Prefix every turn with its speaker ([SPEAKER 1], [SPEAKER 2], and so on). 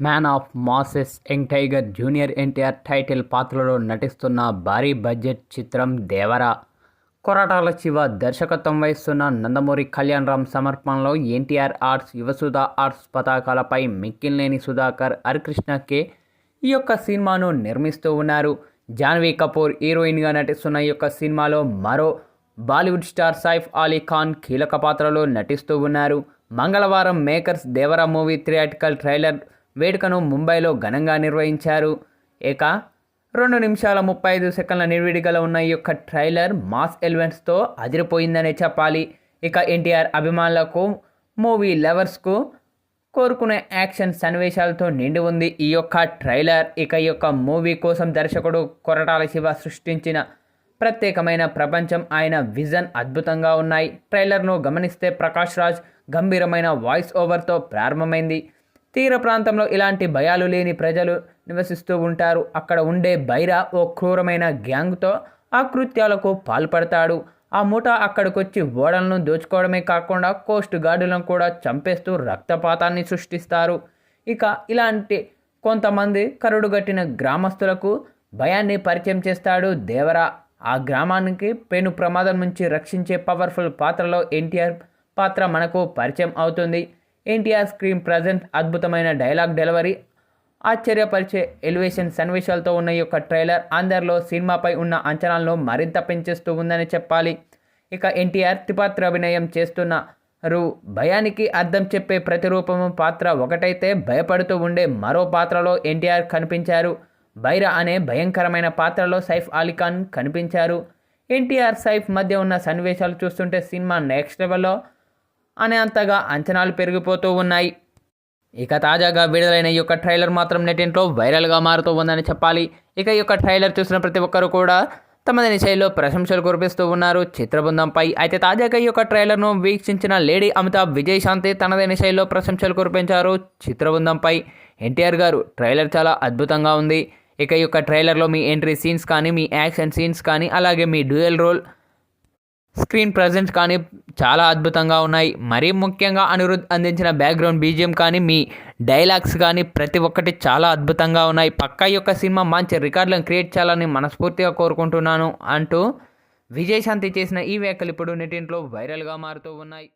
[SPEAKER 1] Man of masses young tiger junior NTR title పాత్రలో నటిస్తున్న భారీ బడ్జెట్ చిత్రం దేవరా. కొరటాల శివ దర్శకత్వం వహిస్తున్న నందమూరి కళ్యాణ్ రామ్ సమర్పణలో ఎన్టీఆర్ ఆర్ట్స్ యువసుధ ఆర్ట్స్ పతాకాలపై మిక్కిలినేని సుధాకర్ హరికృష్ణ కే ఈ యొక్క సినిమాను నిర్మిస్తూ ఉన్నారు. జాన్వీ కపూర్ హీరోయిన్గా నటిస్తున్న ఈ యొక్క సినిమాలో మరో బాలీవుడ్ స్టార్ సైఫ్ అలీ ఖాన్ కీలక పాత్రలో నటిస్తూ ఉన్నారు. మంగళవారం makers Devara movie theatrical trailer వేడుకను ముంబైలో ఘనంగా నిర్వహించారు. ఇక రెండు నిమిషాల ముప్పై ఐదు సెకండ్ల నిర్విడిగల ఉన్న ఈ యొక్క ట్రైలర్ మాస్ ఎలిమెంట్స్తో అదిరిపోయిందనే చెప్పాలి. ఇక ఎన్టీఆర్ అభిమానులకు మూవీ లవర్స్కు కోరుకునే యాక్షన్ సన్నివేశాలతో నిండి ఉంది ఈ యొక్క ట్రైలర్. ఇక ఈ యొక్క మూవీ కోసం దర్శకుడు కొరటాల శివ సృష్టించిన ప్రత్యేకమైన ప్రపంచం ఆయన విజన్ అద్భుతంగా ఉన్నాయి. ట్రైలర్ను గమనిస్తే ప్రకాష్ రాజ్ గంభీరమైన వాయిస్ ఓవర్తో ప్రారంభమైంది. తీర ప్రాంతంలో ఇలాంటి భయాలు లేని ప్రజలు నివసిస్తూ ఉంటారు. అక్కడ ఉండే బైరా ఓ క్రూరమైన గ్యాంగ్తో ఆ కృత్యాలకు పాల్పడతాడు. ఆ మూట అక్కడికొచ్చి ఓడలను దోచుకోవడమే కాకుండా కోస్ట్ గార్డులను కూడా చంపేస్తూ రక్తపాతాన్ని సృష్టిస్తారు. ఇక ఇలాంటి కొంతమంది కరుడుగట్టిన గ్రామస్తులకు భయాన్ని పరిచయం చేస్తాడు దేవరా. ఆ గ్రామానికి పెను ప్రమాదం నుంచి రక్షించే పవర్ఫుల్ పాత్రలో ఎన్టీఆర్ పాత్ర మనకు పరిచయం అవుతుంది. ఎన్టీఆర్ స్క్రీన్ ప్రజెంట్ అద్భుతమైన డైలాగ్ డెలివరీ ఆశ్చర్యపరిచే ఎలివేషన్ సన్నివేశాలతో ఉన్న ఈ యొక్క ట్రైలర్ అందరిలో సినిమాపై ఉన్న అంచనాలను మరింత పెంచేస్తూ ఉందని చెప్పాలి. ఇక ఎన్టీఆర్ త్రిపాత్ర అభినయం చేస్తున్న రు భయానికి అర్థం చెప్పే ప్రతిరూపము పాత్ర ఒకటైతే భయపడుతూ ఉండే మరో పాత్రలో ఎన్టీఆర్ కనిపించారు. బైరా అనే భయంకరమైన పాత్రలో సైఫ్ అలీఖాన్ కనిపించారు. ఎన్టీఆర్ సైఫ్ మధ్య ఉన్న సన్నివేశాలు చూస్తుంటే సినిమా నెక్స్ట్ లెవెల్లో అనేంతగా అంచనాలు పెరిగిపోతూ ఉన్నాయి. ఇక తాజాగా విడుదలైన ఈ యొక్క ట్రైలర్ మాత్రం నెటింట్లో వైరల్గా మారుతూ ఉందని చెప్పాలి. ఇక ఈ యొక్క ట్రైలర్ చూసిన ప్రతి ఒక్కరు కూడా తమదని శైలిలో ప్రశంసలు కురిపిస్తూ ఉన్నారు. చిత్రబృందంపై అయితే తాజాగా ఈ యొక్క ట్రైలర్ను వీక్షించిన లేడీ అమితాబ్ విజయశాంతి తనదైన శైలిలో ప్రశంసలు కురిపించారు. చిత్రబృందంపై ఎన్టీఆర్ గారు ట్రైలర్ చాలా అద్భుతంగా ఉంది. ఇక ఈ యొక్క ట్రైలర్లో మీ ఎంట్రీ సీన్స్ కానీ మీ యాక్షన్ సీన్స్ కానీ అలాగే మీ డ్యూయల్ రోల్ స్క్రీన్ ప్రజెన్స్ కానీ చాలా అద్భుతంగా ఉన్నాయి. మరీ ముఖ్యంగా అనిరుద్ అందించిన బ్యాక్గ్రౌండ్ బీజిఎం కానీ మీ డైలాగ్స్ కానీ ప్రతి ఒక్కటి చాలా అద్భుతంగా ఉన్నాయి. పక్కా యొక్క సినిమా మంచి రికార్డులను క్రియేట్ చేయాలని మనస్ఫూర్తిగా కోరుకుంటున్నాను అంటూ విజయశాంతి చేసిన ఈ వ్యాఖ్యలు ఇప్పుడు నెటింట్లో వైరల్గా మారుతూ ఉన్నాయి.